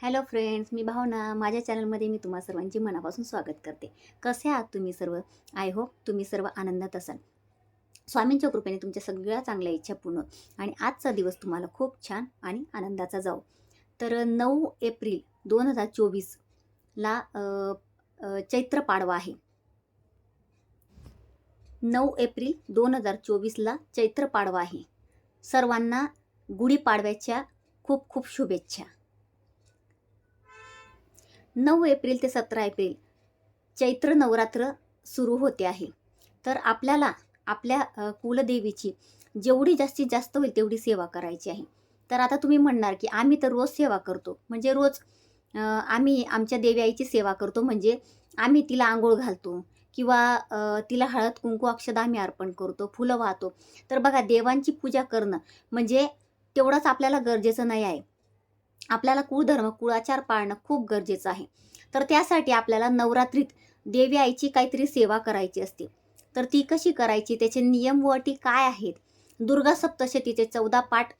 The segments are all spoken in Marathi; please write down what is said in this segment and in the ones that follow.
हॅलो फ्रेंड्स मी भावना. माझ्या चॅनलमध्ये मी तुम्हा सर्वांची मनापासून स्वागत करते. कसे आहात तुम्ही सर्व? आय होप तुम्ही सर्व आनंदात असाल. स्वामींच्या कृपेने तुमच्या सगळ्या चांगल्या इच्छा पूर्ण आणि आजचा दिवस तुम्हाला खूप छान आणि आनंदाचा जाऊ तर नऊ एप्रिल दोन हजार चोवीसला चैत्र पाडवा आहे. नऊ एप्रिल दोन हजार चोवीसला चैत्र पाडवा आहे. सर्वांना गुढीपाडव्याच्या खूप खूप शुभेच्छा. नऊ एप्रिल ते सतरा एप्रिल चैत्र नवरात्र सुरू होते आहे. तर आपल्याला आपल्या कुलदेवीची जेवढी जास्तीत जास्त होईल तेवढी सेवा करायची आहे. तर आता तुम्ही म्हणणार की आम्ही तर रोज सेवा करतो. म्हणजे रोज आम्ही आमच्या देवी आईची सेवा करतो. म्हणजे आम्ही तिला आंघोळ घालतो किंवा तिला हळद कुंकू अक्षदा आम्ही अर्पण करतो फुलं वाहतो. तर बघा देवांची पूजा करणं म्हणजे तेवढंच आपल्याला गरजेचं नाही आहे. आपल्याला कुळधर्म कुळाचार पाळणं खूप गरजेचं आहे. तर त्यासाठी आपल्याला नवरात्रीत देवी आईची काहीतरी सेवा करायची असते. तर ती कशी करायची? त्याचे नियम व अटी काय आहेत? दुर्गा सप्तशतीचे चौदा पाठ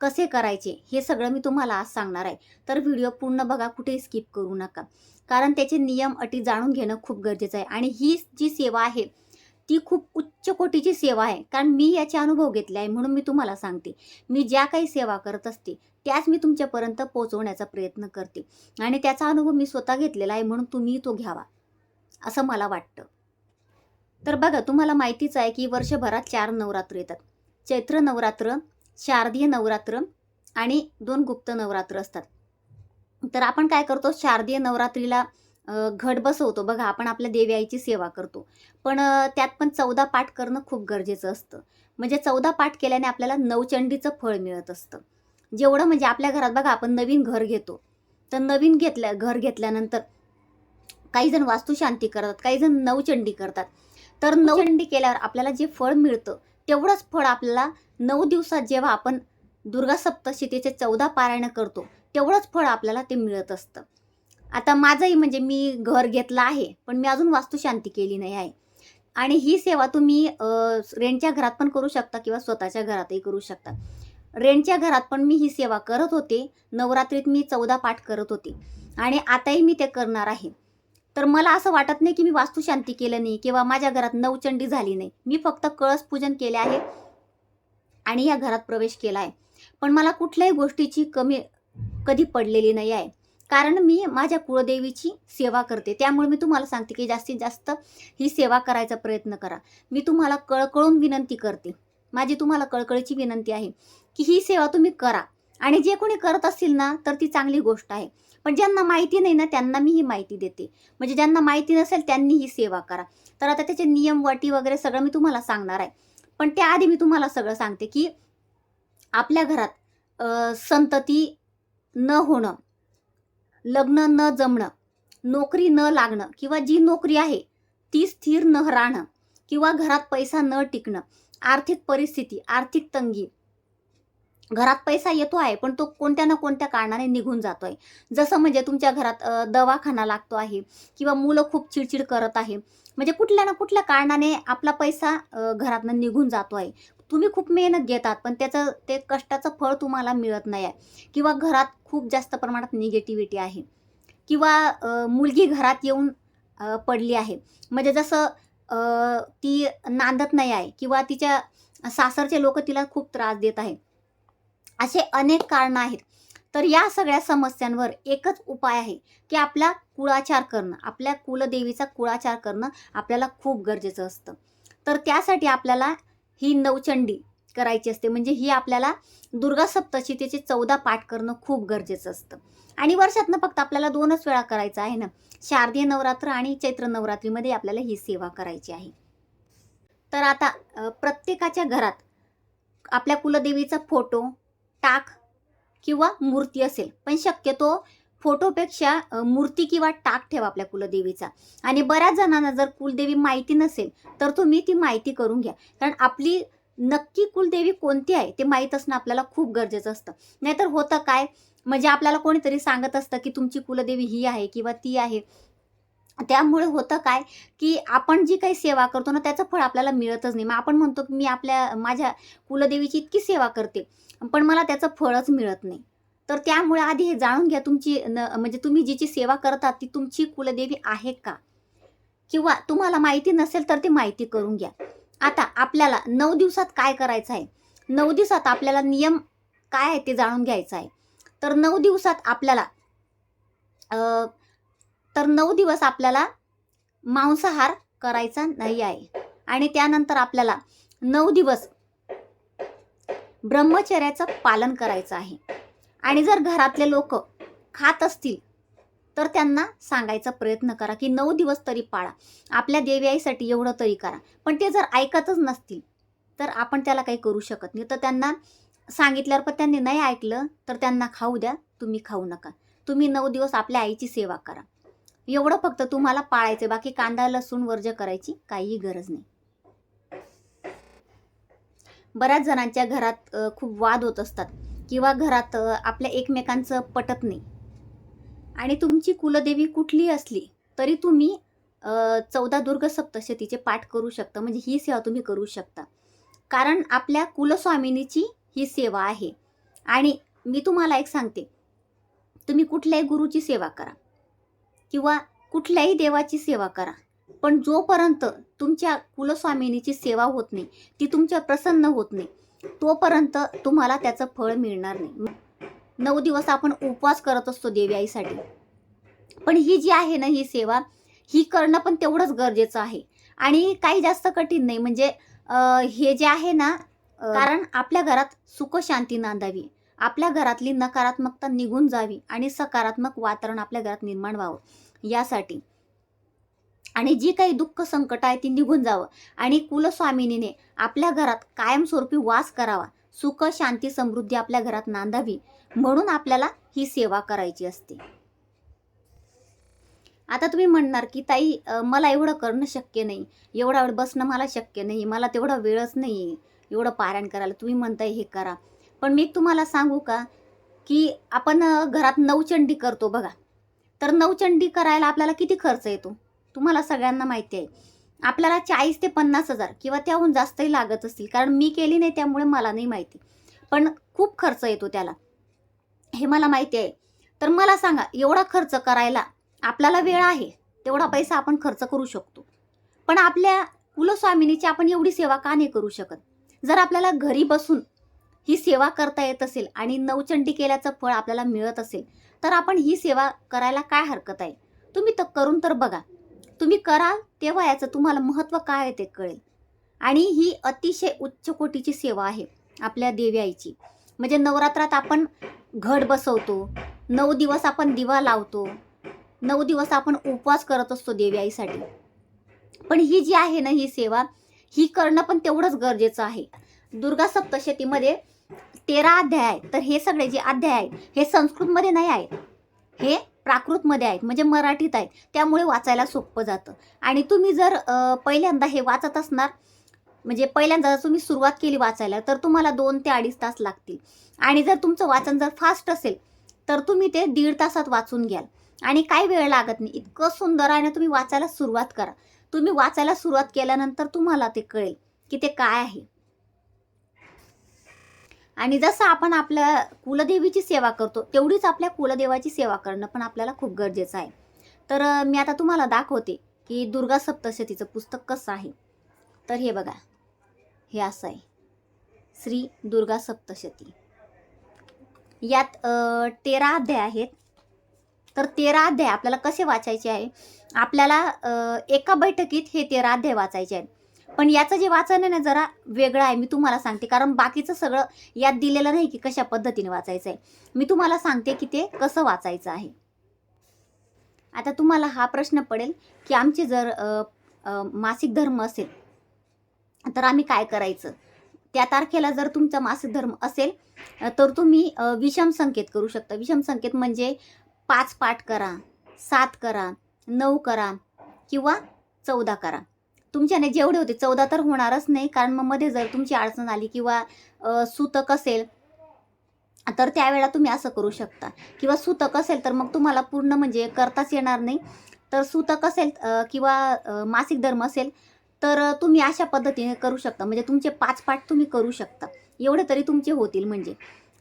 कसे करायचे? हे सगळं मी तुम्हाला आज सांगणार आहे. तर व्हिडिओ पूर्ण बघा कुठेही स्किप करू नका. कारण त्याचे नियम अटी जाणून घेणं खूप गरजेचं आहे. आणि ही जी सेवा आहे ती खूप उच्च कोटीची सेवा आहे. कारण मी याचे अनुभव घेतले आहे म्हणून मी तुम्हाला सांगते. मी ज्या काही सेवा करत असते त्याच मी तुमच्यापर्यंत पोहोचवण्याचा प्रयत्न करते. आणि त्याचा अनुभव मी स्वतः घेतलेला आहे म्हणून तुम्ही तो घ्यावा असं मला वाटतं. तर बघा तुम्हाला माहितीच आहे की वर्षभरात चार नवरात्र येतात. चैत्र नवरात्र शारदीय नवरात्र आणि दोन गुप्त नवरात्र असतात. तर आपण काय करतो शारदीय नवरात्रीला घट बसवतो. बघा आपण आपल्या देवी आईची सेवा करतो. पण त्यात पण चौदा पाठ करणं खूप गरजेचं असतं. म्हणजे चौदा पाठ केल्याने आपल्याला नवचंडीचं फळ मिळत असतं. जेवढं म्हणजे आपल्या घरात बघा आपण नवीन घर घेतो. तर नवीन घेतल्या घर घेतल्यानंतर काही जण वास्तुशांती करतात काही जण नवचंडी करतात. तर नवचंडी केल्यावर आपल्याला जे फळ मिळतं तेवढंच फळ आपल्याला नऊ दिवसात जेव्हा आपण दुर्गा सप्तशतीचे चौदा पारायण करतो तेवढंच फळ आपल्याला ते मिळत असतं. आता माझंही म्हणजे मी घर घेतलं आहे पण मी अजून वास्तुशांती केली नाही आहे. आणि ही सेवा तुम्ही रेंटच्या घरात पण करू शकता किंवा स्वतःच्या घरातही करू शकता. रेंटच्या घरात पण मी ही सेवा करत होते. नवरात्रीत मी चौदा पाठ करत होते. आणि आताही मी ते करणार आहे. तर मला असं वाटत नाही की मी वास्तुशांती केलं नाही किंवा माझ्या घरात नवचंडी झाली नाही. मी फक्त कळस पूजन केले आहे आणि या घरात प्रवेश केला आहे. पण मला कुठल्याही गोष्टीची कमी कधी पडलेली नाही आहे. कारण मी माझ्या कुळदेवीची सेवा करते. त्यामुळे मी तुम्हाला सांगते की जास्तीत जास्त ही सेवा करायचा प्रयत्न करा. मी तुम्हाला कळकळून विनंती करते. माझी तुम्हाला कळकळीची विनंती आहे की ही सेवा तुम्ही करा. आणि जे कोणी करत असतील ना तर ती चांगली गोष्ट आहे. पण ज्यांना माहिती नाही ना त्यांना मी ही माहिती देते. म्हणजे ज्यांना माहिती नसेल त्यांनी ही सेवा करा. तर आता त्याचे नियम वटी वगैरे सगळं मी तुम्हाला सांगणार आहे. पण त्याआधी मी तुम्हाला सगळं सांगते की आपल्या घरात संतती न होणं लग्न न जमणं नोकरी न लागणं किंवा जी नोकरी आहे ती स्थिर न राहणं किंवा घरात पैसा न टिकणं आर्थिक परिस्थिती आर्थिक तंगी. घरात पैसा येतो आहे पण तो कोणत्या ना कोणत्या कारणाने निघून जातो आहे जसं म्हणजे तुमच्या घरात दवाखाना लागतो आहे किंवा मुलं खूप चिडचिड करत आहे. म्हणजे कुठल्या ना कुठल्या कारणाने आपला पैसा घरातनं निघून जातो आहे तुम्ही खूप मेहनत घेतात पण त्याचं ते कष्टाचं फळ तुम्हाला मिळत नाही आहे. किंवा घरात खूप जास्त प्रमाणात निगेटिव्हिटी आहे. किंवा मुलगी घरात येऊन पडली आहे. म्हणजे जसं ती नांदत नाही आहे किंवा तिच्या सासरचे लोक तिला खूप त्रास देत आहे असे अनेक कारणं आहेत. तर या सगळ्या समस्यांवर एकच उपाय आहे की आपला कुळाचार करणं. आपल्या कुलदेवीचा कुळाचार करणं आपल्याला खूप गरजेचं असतं. तर त्यासाठी आपल्याला ही नवचंडी करायची असते. म्हणजे ही आपल्याला दुर्गा सप्तशी त्याचे चौदा पाठ करणं खूप गरजेचं असतं. आणि वर्षातनं फक्त आपल्याला दोनच वेळा करायचं आहे ना. शारदीय नवरात्र आणि चैत्र नवरात्रीमध्ये आपल्याला ही सेवा करायची आहे. तर आता प्रत्येकाच्या घरात आपल्या कुलदेवीचा फोटो टाक किंवा मूर्ती असेल. पण शक्यतो फोटोपेक्षा मूर्ती किंवा टाक ठेवा आपल्या कुलदेवीचा. आणि बऱ्याच जणांना जर कुलदेवी माहिती नसेल तर तुम्ही ती माहिती करून घ्या. कारण आपली नक्की कुलदेवी कोणती आहे ते माहीत असणं आपल्याला खूप गरजेचं असतं. नाहीतर होतं काय? म्हणजे आपल्याला कोणीतरी सांगत असतं की तुमची कुलदेवी ही आहे किंवा ती आहे. त्यामुळे होतं काय? की आपण जी काही सेवा करतो ना त्याचं फळ आपल्याला मिळतच नाही. मग आपण म्हणतो की मी आपल्या माझ्या कुलदेवीची इतकी सेवा करते पण मला त्याचं फळच मिळत नाही. तर त्यामुळे आधी हे जाणून घ्या तुमची न म्हणजे तुम्ही जिची सेवा करतात ती तुमची कुलदेवी आहे का? किंवा तुम्हाला माहिती नसेल तर ती माहिती करून घ्या. आता आपल्याला नऊ दिवसात काय करायचं आहे? नऊ दिवसात आपल्याला नियम काय आहे ते जाणून घ्यायचं आहे. तर नऊ दिवसात आपल्याला तर नऊ दिवस आपल्याला मांसाहार करायचा नाही आहे. आणि त्यानंतर आपल्याला नऊ दिवस ब्रह्मचर्याचं पालन करायचं आहे. आणि जर घरातले लोक खात असतील तर त्यांना सांगायचा प्रयत्न करा की नऊ दिवस तरी पाळा. आपल्या देव्याईसाठी एवढं तरी करा. पण ते जर ऐकतच नसतील तर आपण त्याला काही करू शकत नाही. तर त्यांना सांगितल्यावर पण त्यांनी नाही ऐकलं तर त्यांना खाऊ द्या तुम्ही खाऊ नका. तुम्ही नऊ दिवस आपल्या आईची सेवा करा. एवढं फक्त तुम्हाला पाळायचं बाकी कांदा लसूण वर्ज करायची काहीही गरज नाही. बऱ्याच जणांच्या घरात खूप वाद होत असतात. किंवा घरात आपल्या एकमेकांचं पटत नाही. आणि तुमची कुलदेवी कुठली असली तरी तुम्ही चौदा दुर्ग सप्तशतीचे पाठ करू शकता म्हणजे ही सेवा तुम्ही करू शकता. कारण आपल्या कुलस्वामिनीची ही सेवा आहे. आणि मी तुम्हाला एक सांगते तुम्ही कुठल्याही गुरुची सेवा करा किंवा कुठल्याही देवाची सेवा करा पण जोपर्यंत तुमच्या कुलस्वामिनीची सेवा होत नाही ती तुमच्या प्रसन्न होत नाही तोपर्यंत तुम्हाला त्याचं फळ मिळणार नाही. नऊ दिवस आपण उपवास करत असतो देवी आईसाठी. पण ही जी आहे ना ही सेवा ही करणं पण तेवढंच गरजेचं आहे. आणि काही जास्त कठीण नाही. म्हणजे हे जे आहे ना कारण आपल्या घरात सुख शांती नांदावी. आपल्या घरातली नकारात्मकता निघून जावी आणि सकारात्मक वातावरण आपल्या घरात निर्माण व्हावं यासाठी. आणि जी काही दुःख संकट आहे ती निघून जावं. आणि कुलस्वामिनीने आपल्या घरात कायमस्वरूपी वास करावा. सुख शांती समृद्धी आपल्या घरात नांदावी म्हणून आपल्याला ही सेवा करायची असते. आता तुम्ही म्हणणार की ताई मला एवढं करणं शक्य नाही. एवढा वेळ बसणं मला शक्य नाही. मला तेवढा वेळच नाही आहे एवढं पारायण करायला. तुम्ही म्हणताय हे करा. पण मी तुम्हाला सांगू का की आपण घरात नवचंडी करतो बघा. तर नवचंडी करायला आपल्याला किती खर्च येतो? तुम्हाला सगळ्यांना माहिती आहे. आपल्याला चाळीस ते पन्नास हजार किंवा त्याहून जास्तही लागत असतील. कारण मी केली नाही त्यामुळे मला नाही माहिती. पण खूप खर्च येतो त्याला. हे मला माहिती आहे. तर मला सांगा एवढा खर्च करायला आपल्याला वेळ आहे तेवढा पैसा आपण खर्च करू शकतो. पण आपल्या कुलस्वामिनीची आपण एवढी सेवा का नाही करू शकत? जर आपल्याला घरी बसून ही सेवा करता येत असेल आणि नवचंडी केल्याचं फळ आपल्याला मिळत असेल तर आपण ही सेवा करायला काय हरकत आहे? तुम्ही तर करून तर बघा. तुम्ही कराल तेव्हा याचं तुम्हाला महत्त्व काय आहे ते कळेल. आणि ही अतिशय उच्च कोटीची सेवा आहे आपल्या देवी आईची म्हणजे नवरात्रात आपण घट बसवतो नऊ दिवस आपण दिवा लावतो नऊ दिवस आपण उपवास करत असतो देवी आईसाठी पण ही जी आहे ना ही सेवा ही करणं पण तेवढंच गरजेचं आहे. दुर्गा सप्तशतीमध्ये तेरा अध्याय आहेत तर हे सगळे जे अध्याय आहेत हे संस्कृतमध्ये नाही आहेत. हे प्राकृतमध्ये आहेत म्हणजे मराठीत आहेत त्यामुळे वाचायला सोपं जातं. आणि तुम्ही जर पहिल्यांदा हे वाचत असणार म्हणजे पहिल्यांदा जर तुम्ही सुरुवात केली वाचायला तर तुम्हाला दोन ते अडीच तास लागतील. आणि जर तुमचं वाचन जर फास्ट असेल तर तुम्ही ते दीड तासात वाचून घ्याल. आणि काही वेळ लागत नाही इतकं सुंदर आहे ना तुम्ही वाचायला सुरुवात करा. तुम्ही वाचायला सुरुवात केल्यानंतर तुम्हाला ते कळेल की ते काय आहे. आणि जसं आपण आपल्या कुलदेवीची सेवा करतो तेवढीच आपल्या कुलदेवाची सेवा करणं पण आपल्याला खूप गरजेचं आहे. तर मी आता तुम्हाला दाखवते की दुर्गा सप्तशतीचं पुस्तक कसं आहे. तर हे बघा हे असं आहे. श्री दुर्गा सप्तशती. यात तेरा अध्याय आहेत. तर तेरा अध्याय आपल्याला कसे वाचायचे आहे? आपल्याला एका बैठकीत हे तेरा अध्याय वाचायचे आहेत. पण याचं जे वाचन आहे ना जरा वेगळं आहे. मी तुम्हाला सांगते. कारण बाकीचं सगळं यात दिलेलं नाही की कशा पद्धतीने वाचायचं आहे. मी तुम्हाला सांगते की ते कसं वाचायचं आहे. आता तुम्हाला हा प्रश्न पडेल की आमचे जर मासिक धर्म असेल तर आम्ही काय करायचं? त्या तारखेला जर तुमचा मासिक धर्म असेल तर तुम्ही विषम संकेत करू शकता. विषम संकेत म्हणजे पाच पाठ करा सात करा नऊ करा किंवा चौदा करा. तुमच्याने जेवढे होते चौदा तर होणारच नाही. कारण मग मध्ये जर तुमची अडचण आली किंवा सुतक सूतक असेल तर त्यावेळेला तुम्ही असं करू शकता. किंवा सूतक असेल तर मग तुम्हाला पूर्ण म्हणजे करताच येणार नाही. तर सूतक असेल किंवा मासिक धर्म असेल तर तुम्ही अशा पद्धतीने करू शकता. म्हणजे तुमचे पाच पाठ तुम्ही करू शकता. एवढे तरी तुमचे होतील म्हणजे.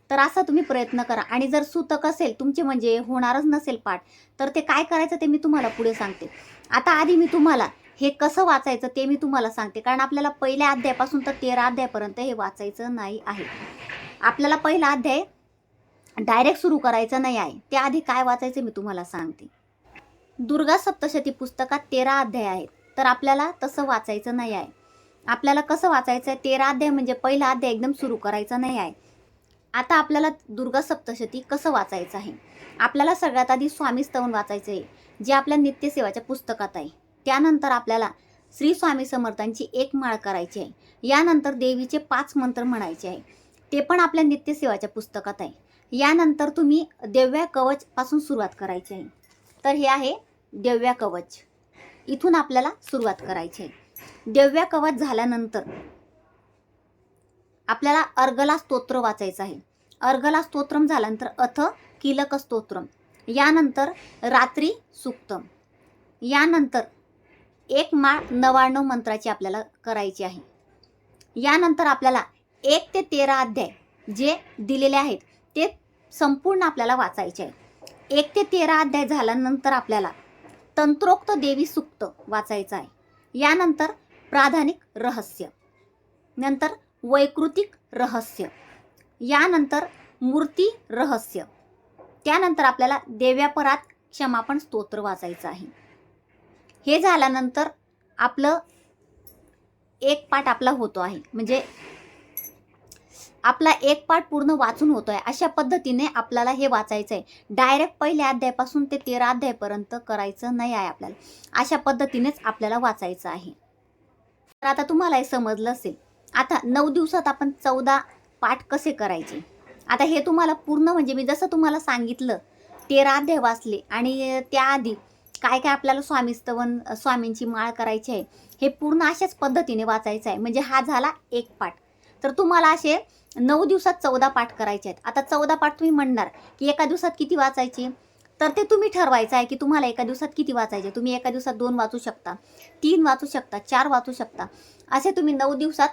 तर असा तुम्ही प्रयत्न करा. आणि जर सुतक असेल तुमचे म्हणजे होणारच नसेल पाठ तर ते काय करायचं ते मी तुम्हाला पुढे सांगते. आता आधी मी तुम्हाला हे कसं वाचायचं ते मी तुम्हाला सांगते. कारण आपल्याला पहिल्या अध्यायापासून तर तेरा अध्यायापर्यंत हे वाचायचं नाही आहे. आपल्याला पहिला अध्याय डायरेक्ट सुरू करायचा नाही आहे. त्याआधी काय वाचायचं मी तुम्हाला सांगते. दुर्गा सप्तशती पुस्तकात तेरा अध्याय आहेत. तर आपल्याला तसं वाचायचं नाही आहे. आपल्याला कसं वाचायचं आहे? तेरा अध्याय म्हणजे पहिला अध्याय एकदम सुरू करायचा नाही आहे. आता आपल्याला दुर्गा सप्तशती कसं वाचायचं आहे? आपल्याला सगळ्यात आधी स्वामी स्तवन वाचायचं आहे जे आपल्या नित्यसेवाच्या पुस्तकात आहे. त्यानंतर आपल्याला श्री स्वामी समर्थांची एक माळ करायची आहे. यानंतर देवीचे पाच मंत्र म्हणायचे आहे. ते पण आपल्या नित्यसेवाच्या पुस्तकात आहे. यानंतर तुम्ही दिव्या कवच पासून सुरुवात करायची आहे. तर हे आहे दिव्या कवच. इथून आपल्याला सुरुवात करायची आहे. देव्या कवच झाल्यानंतर आपल्याला अर्गला स्तोत्र वाचायचं आहे. अर्गला स्तोत्रम झाल्यानंतर अथ किलक स्तोत्रम. यानंतर रात्री सुक्तम. यानंतर एक माळ नवाण्णव मंत्राची आपल्याला करायची आहे. यानंतर आपल्याला एक ते तेरा अध्याय जे दिलेले आहेत ते संपूर्ण आपल्याला वाचायचे आहे एक ते तेरा अध्याय झाल्यानंतर आपल्याला तंत्रोक्त देवी सुक्त वाचायचं आहे. यानंतर प्राधानिक रहस्य नंतर वैकृतिक रहस्य यानंतर मूर्ती रहस्य त्यानंतर आपल्याला देव्यापरात क्षमापण स्तोत्र वाचायचं आहे. हे झाल्यानंतर आपलं एक पाठ आपला होतो आहे. म्हणजे आपला एक पाठ पूर्ण वाचून होतो आहे अशा पद्धतीने आपल्याला हे वाचायचं आहे डायरेक्ट पहिल्या अध्यायापासून ते तेरा अध्यायापर्यंत करायचं नाही आहे आपल्याला. अशा पद्धतीनेच आपल्याला वाचायचं आहे. तर आता तुम्हाला हे समजलं असेल. आता नऊ दिवसात आपण चौदा पाठ कसे करायचे? आता हे तुम्हाला पूर्ण म्हणजे मी जसं तुम्हाला सांगितलं तेरा अध्याय वाचले आणि त्याआधी काय काय आपल्याला स्वामीस्तवन स्वामींची माळ करायची आहे हे पूर्ण अशाच पद्धतीने वाचायचं आहे. म्हणजे हा झाला एक पाठ. तर तुम्हाला असे नऊ दिवसात चौदा पाठ करायचे आहेत. आता चौदा पाठ तुम्ही म्हणणार की एका दिवसात किती वाचायचे? तर ते तुम्ही ठरवायचं आहे की तुम्हाला एका दिवसात किती वाचायचे तुम्ही एका दिवसात दोन वाचू शकता तीन वाचू शकता चार वाचू शकता. असे तुम्ही नऊ दिवसात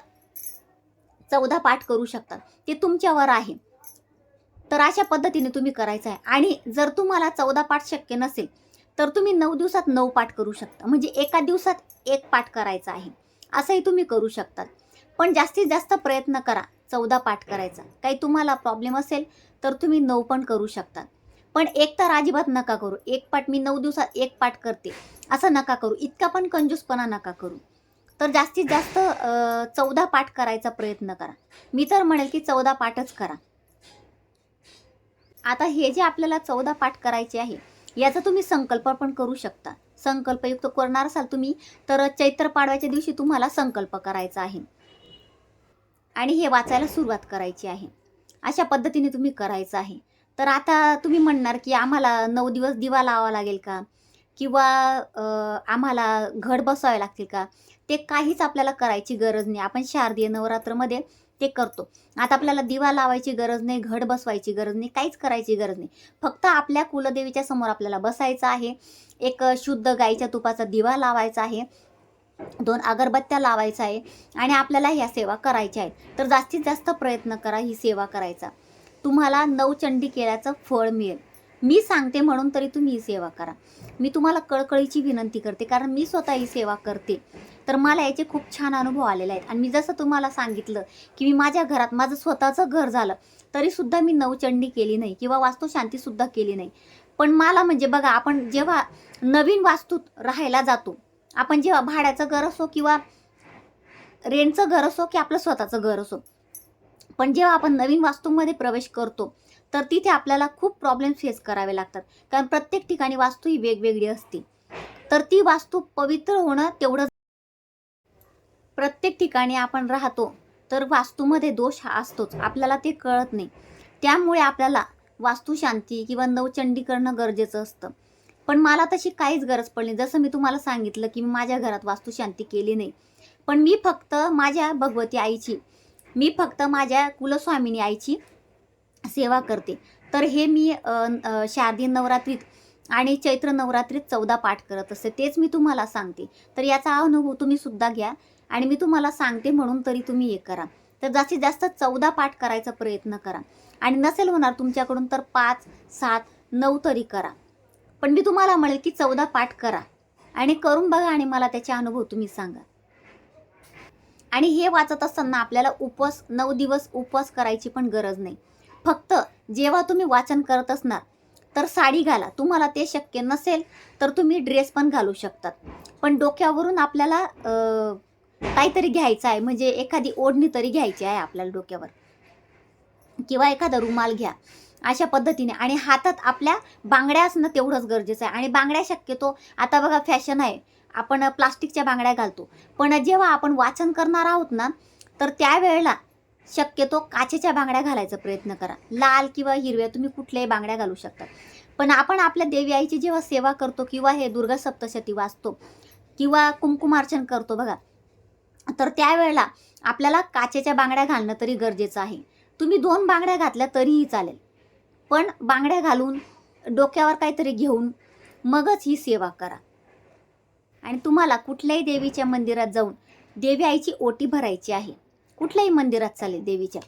चौदा पाठ करू शकता. ते तुमच्यावर आहे. तर अशा पद्धतीने तुम्ही करायचं आहे. आणि जर तुम्हाला चौदा पाठ शक्य नसेल तर तुम्ही नऊ दिवसात नऊ पाठ करू शकता. म्हणजे एका दिवसात एक पाठ करायचा आहे. असंही तुम्ही करू शकतात पण जास्तीत जास्त प्रयत्न करा. चौदा पाठ करायचा. काही तुम्हाला प्रॉब्लेम असेल तर तुम्ही नऊ पण करू शकता. पण एक तर अजिबात नका करू. एक पाठ मी नऊ दिवसात एक पाठ करते. असं नका करू. इतका पण कंजूसपणा नका करू. तर जास्तीत जास्त चौदा पाठ करायचा प्रयत्न करा. मी तर म्हणेल की चौदा पाठच करा. आता हे जे आपल्याला चौदा पाठ करायचे आहे याचा तुम्ही संकल्प पण करू शकता. संकल्पयुक्त करणार असाल तुम्ही तर चैत्र पाडव्याच्या दिवशी तुम्हाला संकल्प करायचा आहे. आणि हे वाचायला सुरुवात करायची आहे. अशा पद्धतीने तुम्ही करायचं आहे. तर आता तुम्ही म्हणणार की आम्हाला नऊ दिवस दिवा लावावा लागेल का? किंवा आम्हाला घड बसावे लागतील का? ते काहीच आपल्याला करायची गरज नाही. आपण शारदीय नवरात्रमध्ये ते करतो. आता आपल्याला दिवा लावायची गरज नाही घड बसवायची गरज नाही काहीच करायची गरज नाही. फक्त आपल्या कुलदेवीच्या समोर आपल्याला बसायचं आहे. एक शुद्ध गाईच्या तुपाचा दिवा लावायचा आहे. दोन अगरबत्त्या लावायचा आहे. आणि आपल्याला ह्या सेवा करायच्या आहेत. तर जास्तीत जास्त प्रयत्न करा ही सेवा करायचा. तुम्हाला नवचंडी केल्याचं फळ मिळेल. मी सांगते म्हणून तरी तुम्ही ही सेवा करा. मी तुम्हाला कळकळीची विनंती करते कारण मी स्वतः ही सेवा करते. तर मला याचे खूप छान अनुभव आलेले आहेत. आणि मी जसं तुम्हाला सांगितलं की मी माझ्या घरात माझं स्वतःचं घर झालं तरीसुद्धा मी नवचंडी केली नाही किंवा वास्तुशांतीसुद्धा केली नाही. पण मला म्हणजे बघा आपण जेव्हा नवीन वास्तूत राहायला जातो आपण जेव्हा भाड्याचं घर असो किंवा रेंटचं घर असो की आपलं स्वतःचं घर असो पण जेव्हा आपण नवीन वास्तूमध्ये प्रवेश करतो तर तिथे आपल्याला खूप प्रॉब्लेम फेस करावे लागतात. कारण प्रत्येक ठिकाणी वास्तू ही वेगवेगळी असते. तर ती वास्तू पवित्र होणं तेवढं प्रत्येक ठिकाणी आपण राहतो तर वास्तूमध्ये दोष हा असतोच. आपल्याला ते कळत नाही. त्यामुळे आपल्याला वास्तुशांती किंवा नवचंडी करणं गरजेचं असतं. पण मला तशी काहीच गरज पडली जसं मी तुम्हाला सांगितलं की मी माझ्या घरात वास्तुशांती केली नाही. पण मी फक्त माझ्या भगवती आईची मी फक्त माझ्या कुलस्वामिनी आईची सेवा करते. तर हे मी शारदीय नवरात्रीत आणि चैत्र नवरात्रीत चौदा पाठ करत असते. तेच मी तुम्हाला सांगते. तर याचा अनुभव तुम्ही सुद्धा घ्या आणि मी तुम्हाला सांगते म्हणून तरी तुम्ही हे करा. तर जास्तीत जास्त चौदा पाठ करायचा प्रयत्न करा. आणि नसेल होणार तुमच्याकडून तर पाच सात नऊ तरी करा. पण मी तुम्हाला म्हणेल की चौदा पाठ करा आणि करून बघा आणि मला त्याचे अनुभव तुम्ही सांगा. आणि हे वाचत असताना आपल्याला उपवास नऊ दिवस उपवास करायची पण गरज नाही. फक्त जेव्हा तुम्ही वाचन करत असणार तर साडी घाला. तुम्हाला ते शक्य नसेल तर तुम्ही ड्रेस पण घालू शकतात. पण डोक्यावरून आपल्याला काहीतरी घ्यायचं आहे. म्हणजे एखादी ओढणी तरी घ्यायची आहे आपल्याला डोक्यावर. किंवा एखादा रुमाल घ्या. अशा पद्धतीने. आणि हातात आपल्या बांगड्या असणं तेवढंच गरजेचं आहे. आणि बांगड्या शक्यतो आता बघा फॅशन आहे. आपण प्लास्टिकच्या बांगड्या घालतो. पण जेव्हा आपण वाचन करणार आहोत ना तर त्यावेळेला शक्यतो काचेच्या बांगड्या घालायचा प्रयत्न करा. लाल किंवा हिरव्या तुम्ही कुठल्याही बांगड्या घालू शकता. पण आपण आपल्या देवी आईची जेव्हा सेवा करतो किंवा हे दुर्गा सप्तशती वाचतो किंवा कुंकुमार्चन करतो बघा तर त्यावेळेला आपल्याला काचेच्या बांगड्या घालणं तरी गरजेचं आहे. तुम्ही दोन बांगड्या घातल्या तरीही चालेल. पण बांगड्या घालून डोक्यावर काहीतरी घेऊन मगच ही सेवा करा. आणि तुम्हाला कुठल्याही देवीच्या मंदिरात जाऊन देवी आईची ओटी भरायची आहे. कुठल्याही मंदिरात चालेल देवीच्या.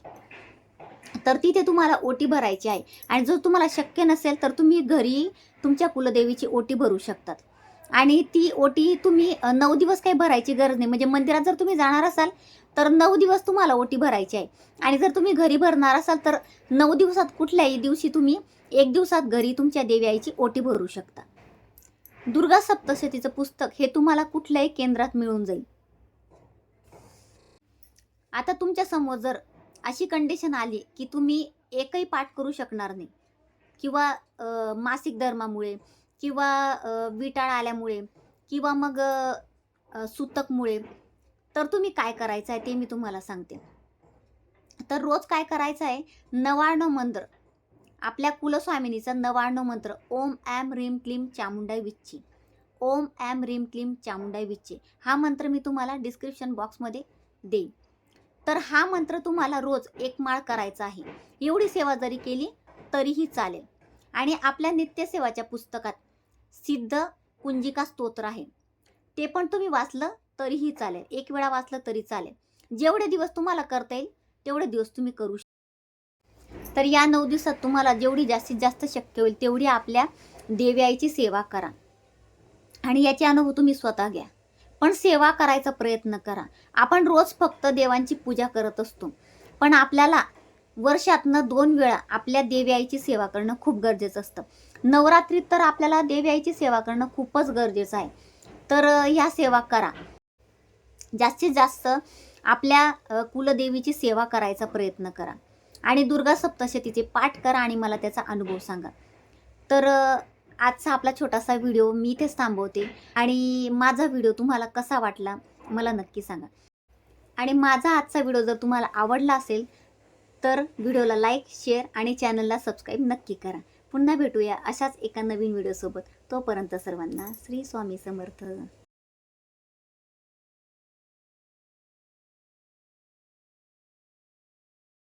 तर तिथे तुम्हाला ओटी भरायची आहे. आणि जर तुम्हाला शक्य नसेल तर तुम्ही घरी तुमच्या कुलदेवीची ओटी भरू शकतात. आणि ती ओटी तुम्ही नऊ दिवस काही भरायची गरज नाही. म्हणजे मंदिरात जर तुम्ही जाणार असाल तर नऊ दिवस तुम्हाला ओटी भरायची आहे. आणि जर तुम्ही घरी भरणार असाल तर नऊ दिवसात कुठल्याही दिवशी तुम्ही एक दिवसात घरी तुमच्या देवी आईची ओटी भरू शकता. दुर्गा सप्तशतीचं पुस्तक हे तुम्हाला कुठल्याही केंद्रात मिळून जाईल. आता तुमच्यासमोर जर अशी कंडिशन आली की तुम्ही एकही पाठ करू शकणार नाही किंवा मासिक धर्मामुळे किंवा विटाळ आल्यामुळे किंवा मग सुतकमुळे सूतकमुळे तर तुम्ही काय करायचं आहे ते मी तुम्हाला सांगते. तर रोज काय करायचं आहे नवाण्णव मंत्र आपल्या कुलस्वामिनीचा नवाण्णव मंत्र ओम ॲम रीम क्लीम चामुंडाई विच्ची ओम ॲम रीम क्लीम चामुंडाई विच्ची हा मंत्र मी तुम्हाला डिस्क्रिप्शन बॉक्समध्ये देईन. तर हा मंत्र तुम्हाला रोज एक माळ करायचा आहे. एवढी सेवा जरी केली तरीही चालेल. आणि आपल्या नित्यसेवाच्या पुस्तकात सिद्ध कुंजिका स्तोत्र आहे. ते पण तुम्ही वाचलं तरीही चालेल. एक वेळा वाचलं तरी चालेल. जेवढे दिवस तुम्हाला करता येईल तेवढे दिवस तुम्ही करू शकता तर या नऊ दिवसात तुम्हाला जेवढी जास्तीत जास्त शक्य होईल तेवढी आपल्या देवी आईची सेवा करा. आणि याचे अनुभव तुम्ही स्वतः घ्या. पण सेवा करायचा प्रयत्न करा. आपण रोज फक्त देवांची पूजा करत असतो. पण आपल्याला वर्षातनं दोन वेळा आपल्या देवी आईची सेवा करणं खूप गरजेचं असतं. नवरात्रीत तर आपल्याला देवी आईची सेवा करणं खूपच गरजेचं आहे. तर ह्या सेवा करा. जास्तीत जास्त आपल्या कुलदेवीची सेवा करायचा प्रयत्न करा. आणि दुर्गा सप्तशतीचे पाठ करा आणि मला त्याचा अनुभव सांगा. तर आजचा आपला छोटासा व्हिडिओ मी इथेच थांबवते. आणि माझा व्हिडिओ तुम्हाला कसा वाटला मला नक्की सांगा. आणि माझा आजचा व्हिडिओ जर तुम्हाला आवडला असेल तर व्हिडिओला लाईक शेअर आणि चॅनलला सबस्क्राईब नक्की करा. पुन्हा भेटूया अशाच एका नवीन व्हिडिओसोबत तोपर्यंत सर्वांना श्री स्वामी समर्थ.